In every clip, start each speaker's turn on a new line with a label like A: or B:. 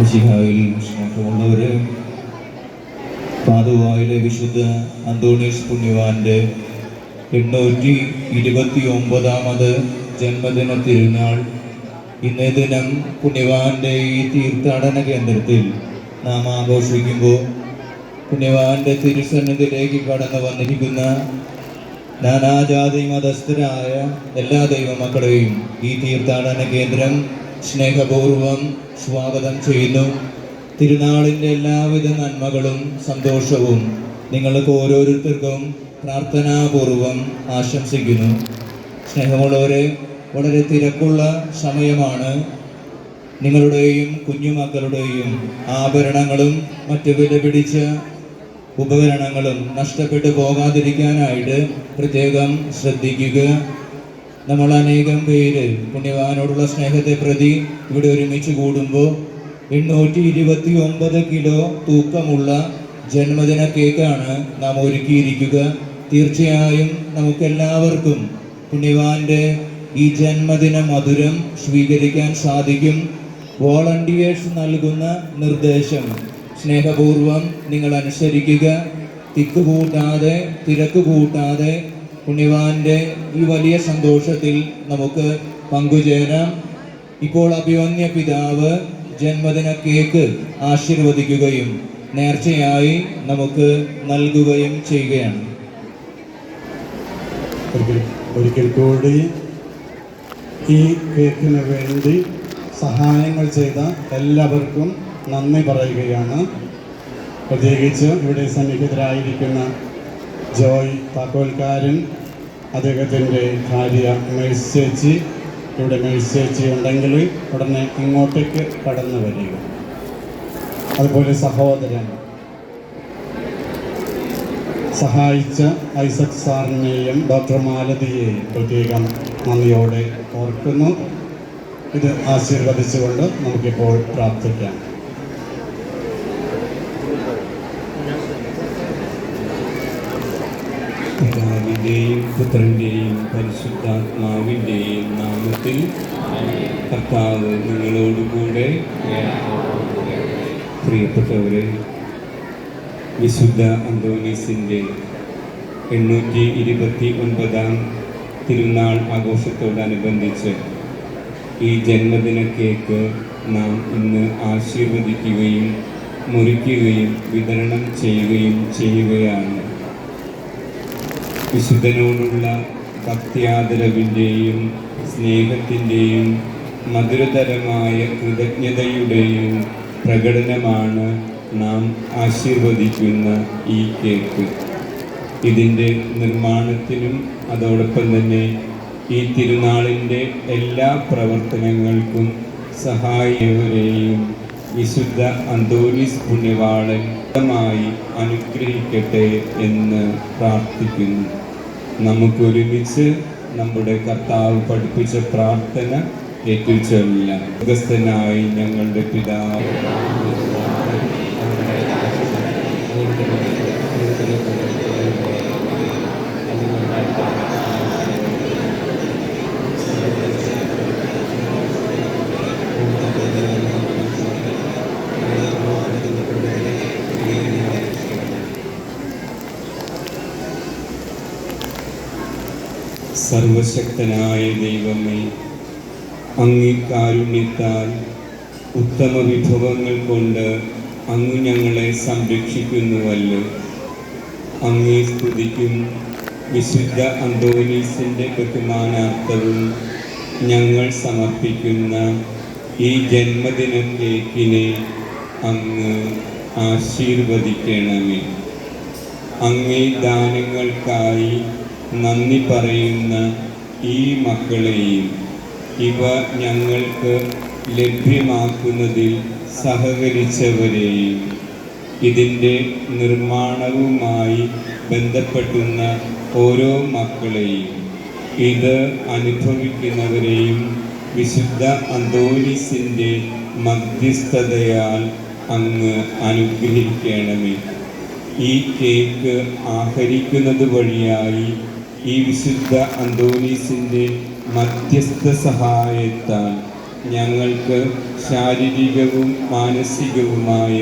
A: മിശിഹായിൽ സ്നേഹമുള്ളവര് പാതുവായിലെ വിശുദ്ധ അന്തോണീസ് പുണ്യവാന്റെ എണ്ണൂറ്റി ഇരുപത്തി ഒമ്പതാമത് ജന്മദിന തിരുനാൾ. ഇന്നേ ദിനം പുണ്യവാന്റെ ഈ തീർത്ഥാടന കേന്ദ്രത്തിൽ നാം ആഘോഷിക്കുമ്പോൾ പുണ്യവാന്റെ തിരുസന്നിധിയിലേക്ക് കടന്നു വന്നിരിക്കുന്ന നാനാജാതി മതസ്ഥരായ എല്ലാ ദൈവമക്കളെയും ഈ തീർത്ഥാടന കേന്ദ്രം സ്നേഹപൂർവം സ്വാഗതം ചെയ്യുന്നു. തിരുനാളിന്റെ എല്ലാവിധ നന്മകളും സന്തോഷവും നിങ്ങൾക്ക് ഓരോരുത്തർക്കും പ്രാർത്ഥനാപൂർവം ആശംസിക്കുന്നു. സ്നേഹമുള്ളവരെ വളരെ തിരക്കുള്ള സമയമാണ്. നിങ്ങളുടെയും കുഞ്ഞുമക്കളുടെയും ആഭരണങ്ങളും മറ്റു വില പിടിച്ച ഉപകരണങ്ങളും നഷ്ടപ്പെട്ടു പോകാതിരിക്കാനായിട്ട് പ്രത്യേകം ശ്രദ്ധിക്കുക. നമ്മൾ അനേകം പേര് പുണ്യവാനോടുള്ള സ്നേഹത്തെ പ്രതി ഇവിടെ ഒരുമിച്ച് കൂടുമ്പോൾ എണ്ണൂറ്റി ഇരുപത്തി ഒമ്പത് കിലോ തൂക്കമുള്ള ജന്മദിന കേക്കാണ് നാം ഒരുക്കിയിരിക്കുക. തീർച്ചയായും നമുക്കെല്ലാവർക്കും പുണ്യവാന്റെ ഈ ജന്മദിന മധുരം സ്വീകരിക്കാൻ സാധിക്കും. വോളണ്ടിയേഴ്സ് നൽകുന്ന നിർദ്ദേശം സ്നേഹപൂർവം നിങ്ങൾ അനുസരിക്കുക. തിക്ക് കൂട്ടാതെ തിരക്ക് കൂട്ടാതെ പുണ്യവാന്റെ ഈ വലിയ സന്തോഷത്തിൽ നമുക്ക് പങ്കുചേരാം. ഇപ്പോൾ അഭിമന്യ പിതാവ് ജന്മദിന കേക്ക് ആശീർവദിക്കുകയും നേർച്ചയായി നമുക്ക് നൽകുകയും ചെയ്യുകയാണ്.
B: ഒരിക്കൽ കൂടി ഈ കേക്കിന് വേണ്ടി സഹായങ്ങൾ ചെയ്ത എല്ലാവർക്കും നന്ദി പറയുകയാണ്. പ്രത്യേകിച്ച് ഇവിടെ സന്നിഹിതരായിരിക്കുന്ന ജോയ് താക്കോൽക്കാരൻ അദ്ദേഹത്തിന്റെ ഭാര്യ മേഴ്സ് ചേച്ചി ഇവിടെ മേഴ്സ് ചേച്ചി ഉണ്ടെങ്കിൽ ഉടനെ ഇങ്ങോട്ടേക്ക് കടന്നു വരിക. അതുപോലെ സഹോദരൻ. സഹായിച്ച ഐസക് സാറിനെയും ഡോക്ടർ മാലതിയെയും പ്രത്യേകം നന്ദിയോടെ ഓർക്കുന്നു. ഇത് ആശീർവദിച്ചുകൊണ്ട് നമുക്കിപ്പോൾ പ്രാർത്ഥിക്കാം.
C: പിതാവിന്റെയും പുത്രന്റെയും പരിശുദ്ധാത്മാവിന്റെയും നാമത്തിൽ കർത്താവ് നിങ്ങളോടുകൂടെ പ്രിയപ്പെട്ടവരെ വിശുദ്ധ അന്തോണീസിന്റെ എണ്ണൂറ്റി ഇരുപത്തി ഒൻപതാം തിരുനാൾ ആഘോഷത്തോടനുബന്ധിച്ച് ഈ ജന്മദിന കേക്ക് നാം ഇന്ന് ആശീർവദിക്കുകയും മുറിക്കുകയും വിതരണം ചെയ്യുകയും ചെയ്യുകയാണ്. വിശുദ്ധനോടുള്ള ഭക്തിയാദരവിന്റെയും സ്നേഹത്തിന്റെയും മധുരതരമായ കൃതജ്ഞതയുടെയും പ്രകടനമാണ് നാം ആശീർവദിക്കുന്ന ഈ കേക്ക്. ഇതിന്റെ നിർമ്മാണത്തിനും അതോടൊപ്പം തന്നെ ഈ തിരുനാളിന്റെ എല്ലാ പ്രവർത്തനങ്ങൾക്കും സഹായവരെയും വിശുദ്ധ അന്തോണീസ് പുണ്യവാളൻ മായി അനുഗ്രഹിക്കട്ടെ എന്ന് പ്രാർത്ഥിക്കുന്നു. നമുക്കൊരുമിച്ച് നമ്മുടെ കർത്താവ് പഠിപ്പിച്ച പ്രാർത്ഥന ഏറ്റുചൊല്ലാം സ്വർഗസ്ഥനായി ഞങ്ങളുടെ പിതാവ്. സർവശക്തനായ ദൈവമേ അങ്ങിക്കാരുണ്യത്താൽ ഉത്തമ വിഭവങ്ങൾ കൊണ്ട് അങ്ങ് ഞങ്ങളെ സംരക്ഷിക്കുന്നുവല്ലോ. അങ്ങേ സ്തുതിക്കും. വിശുദ്ധ അന്തോനീസിന്റെ ബഹുമാനാർത്ഥവും ഞങ്ങൾ സമർപ്പിക്കുന്ന ഈ ജന്മദിന കേക്കിനെ അങ്ങ് ആശീർവദിക്കണമേ. അങ്ങേ ദാനങ്ങൾക്കായി നന്ദി പറയുന്ന ഈ മക്കളെയും ഇവ ഞങ്ങൾക്ക് ലഭ്യമാക്കുന്നതിൽ സഹകരിച്ചവരെയും ഇതിന്റെ നിർമ്മാണവുമായി ബന്ധപ്പെട്ടുന്ന ഓരോ മക്കളെയും ഇത് അനുഭവിക്കുന്നവരെയും വിശുദ്ധ അന്തോലിസിന്റെ മധ്യസ്ഥതയാൽ അങ്ങ് അനുഗ്രഹിക്കണമേ. ഈ കേക്ക് ആഹരിക്കുന്നത് വഴിയായി ഈ വിശുദ്ധ അന്തോണീസിന്റെ മധ്യസ്ഥ സഹായത്താൽ ഞങ്ങൾക്ക് ശാരീരികവും മാനസികവുമായ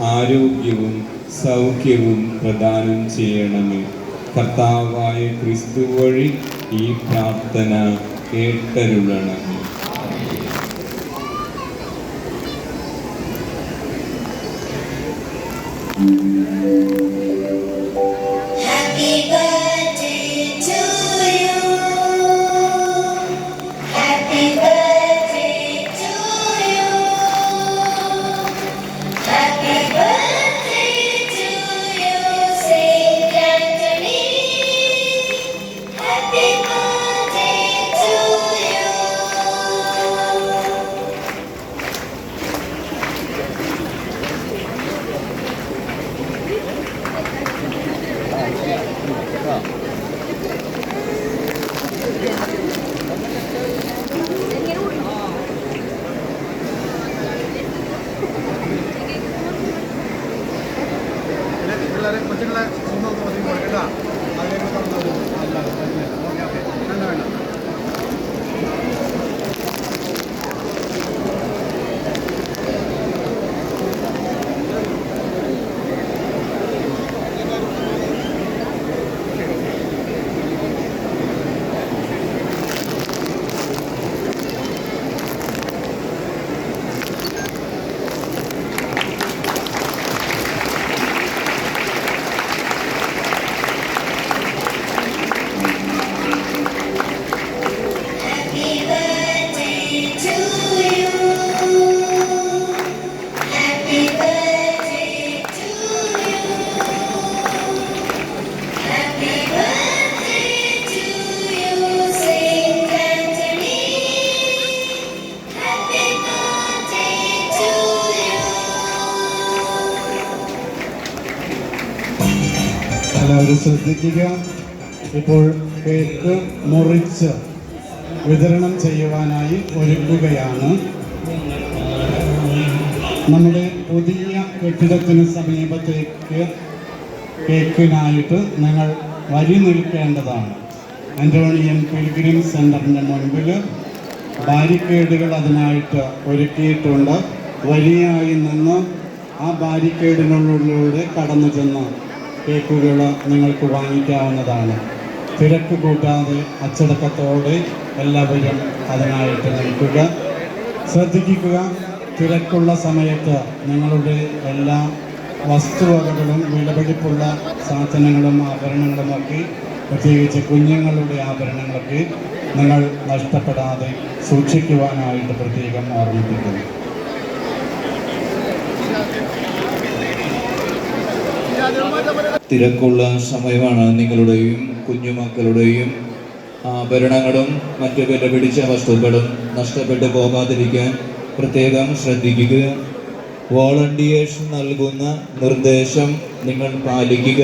C: ആരോഗ്യവും സൗഖ്യവും പ്രദാനം ചെയ്യണമേ. കർത്താവായ ക്രിസ്തു വഴി ഈ പ്രാർത്ഥന കേട്ടരുളണമേ.
A: Happy
B: എല്ലാവരും ശ്രദ്ധിക്കുക. ഇപ്പോൾ കേക്ക് മുറിച്ച് വിതരണം ചെയ്യുവാനായി ഒരുക്കുകയാണ്. നമ്മുടെ പുതിയ കെട്ടിടത്തിന് സമീപത്തേക്ക് കേക്കിനായിട്ട് നിങ്ങൾ വരി നിൽക്കേണ്ടതാണ്. ആന്റോണിയൻ പിൽഗ്രിം സെന്ററിന്റെ മുൻപിൽ ബാരിക്കേഡുകൾ അതിനായിട്ട് ഒരുക്കിയിട്ടുണ്ട്. വരിയായി നിന്ന് ആ ബാരിക്കേഡിനുള്ളിലൂടെ കടന്നു ചെന്ന് കേക്കുകൾ നിങ്ങൾക്ക് വാങ്ങിക്കാവുന്നതാണ്. തിരക്ക് കൂട്ടാതെ അച്ചടക്കത്തോടെ എല്ലാവരും അതിനായിട്ട് നിൽക്കുക. ശ്രദ്ധിക്കുക തിരക്കുള്ള സമയത്ത് നിങ്ങളുടെ എല്ലാ വസ്തുവകകളും വിലപിടിപ്പുള്ള സാധനങ്ങളും ആഭരണങ്ങളുമൊക്കെ പ്രത്യേകിച്ച് കുഞ്ഞുങ്ങളുടെ ആഭരണങ്ങളൊക്കെ നിങ്ങൾ നഷ്ടപ്പെടാതെ സൂക്ഷിക്കുവാനായിട്ട് പ്രത്യേകം ഓർമ്മിപ്പിക്കുന്നു.
D: തിരക്കുള്ള സമയമാണ് നിങ്ങളുടെയും കുഞ്ഞുമക്കളുടെയും ആഭരണങ്ങളും മറ്റു വില പിടിച്ച വസ്തുക്കളും നഷ്ടപ്പെട്ടു പോകാതിരിക്കാൻ പ്രത്യേകം ശ്രദ്ധിക്കുക. വോളണ്ടിയേഴ്സ് നൽകുന്ന നിർദ്ദേശം നിങ്ങൾ പാലിക്കുക.